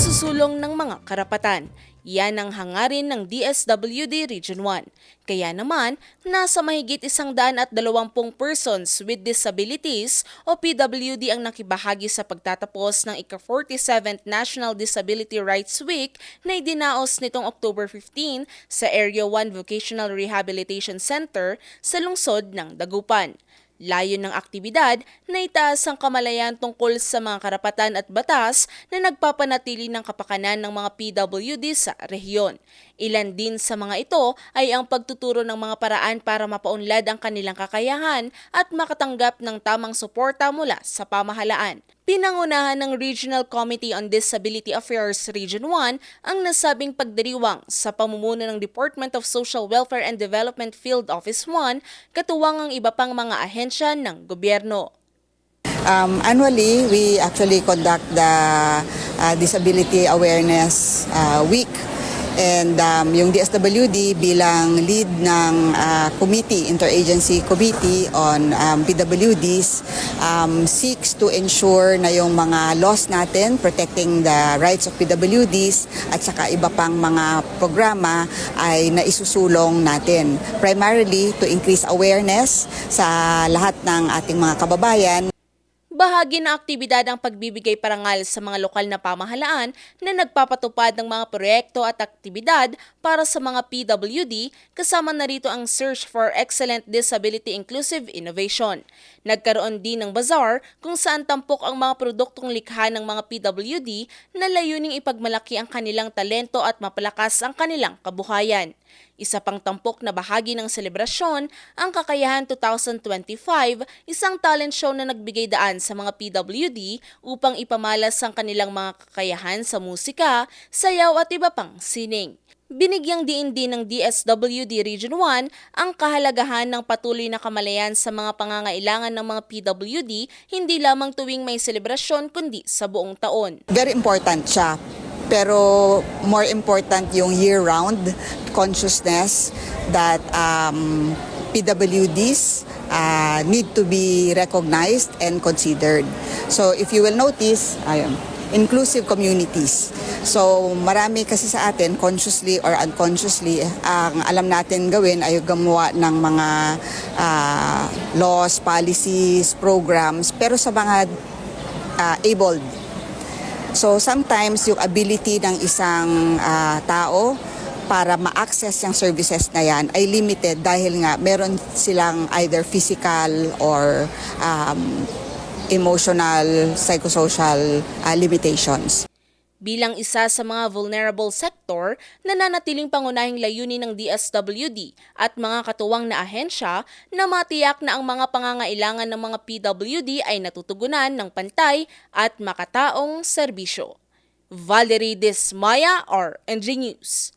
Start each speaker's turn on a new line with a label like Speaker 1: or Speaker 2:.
Speaker 1: pagsusulong ng mga karapatan. Yan ang hangarin ng DSWD Region 1. Kaya naman, nasa mahigit isang daan at dalawampung persons with disabilities o PWD ang nakibahagi sa pagtatapos ng ika-47th National Disability Rights Week na idinaos nitong October 15 sa Area 1 Vocational Rehabilitation Center sa lungsod ng Dagupan. Layo ng aktibidad na itaas ang kamalayan tungkol sa mga karapatan at batas na nagpapanatili ng kapakanan ng mga PWD sa rehiyon. Ilan din sa mga ito ay ang pagtuturo ng mga paraan para mapaunlad ang kanilang kakayahan at makatanggap ng tamang suporta mula sa pamahalaan. Pinangunahan ng Regional Committee on Disability Affairs Region 1 ang nasabing pagdiriwang sa pamumuno ng Department of Social Welfare and Development Field Office 1 katuwang ang iba pang mga ahensya ng gobyerno.
Speaker 2: Um, annually, we actually conduct the uh, Disability Awareness uh, Week. And um, yung DSWD bilang lead ng uh, committee, interagency committee on um, PWDs, um, seeks to ensure na yung mga laws natin protecting the rights of PWDs at saka iba pang mga programa ay naisusulong natin. Primarily to increase awareness sa lahat ng ating mga kababayan
Speaker 1: Bahagi ng aktibidad ang pagbibigay parangal sa mga lokal na pamahalaan na nagpapatupad ng mga proyekto at aktibidad para sa mga PWD kasama na rito ang Search for Excellent Disability Inclusive Innovation. Nagkaroon din ng bazaar kung saan tampok ang mga produktong likha ng mga PWD na layuning ipagmalaki ang kanilang talento at mapalakas ang kanilang kabuhayan. Isa pang tampok na bahagi ng selebrasyon ang Kakayahan 2025, isang talent show na nagbigay daan sa mga PWD upang ipamalas ang kanilang mga kakayahan sa musika, sayaw at iba pang sining. Binigyang din ng DSWD Region 1 ang kahalagahan ng patuloy na kamalayan sa mga pangangailangan ng mga PWD hindi lamang tuwing may selebrasyon kundi sa buong taon.
Speaker 2: very important siya. Pero more important yung year-round consciousness that um, PWDs uh, need to be recognized and considered. So if you will notice, ayun, inclusive communities. So marami kasi sa atin, consciously or unconsciously, ang alam natin gawin ay gumawa ng mga uh, laws, policies, programs, pero sa mga uh, abled So sometimes yung ability ng isang ah, tao para ma-access yung services na yan ay limited dahil nga meron silang either physical or um, emotional, psychosocial ah, limitations.
Speaker 1: Bilang isa sa mga vulnerable sector, nananatiling pangunahing layunin ng DSWD at mga katuwang na ahensya na matiyak na ang mga pangangailangan ng mga PWD ay natutugunan ng pantay at makataong serbisyo. Valerie Desmaya, RNG News.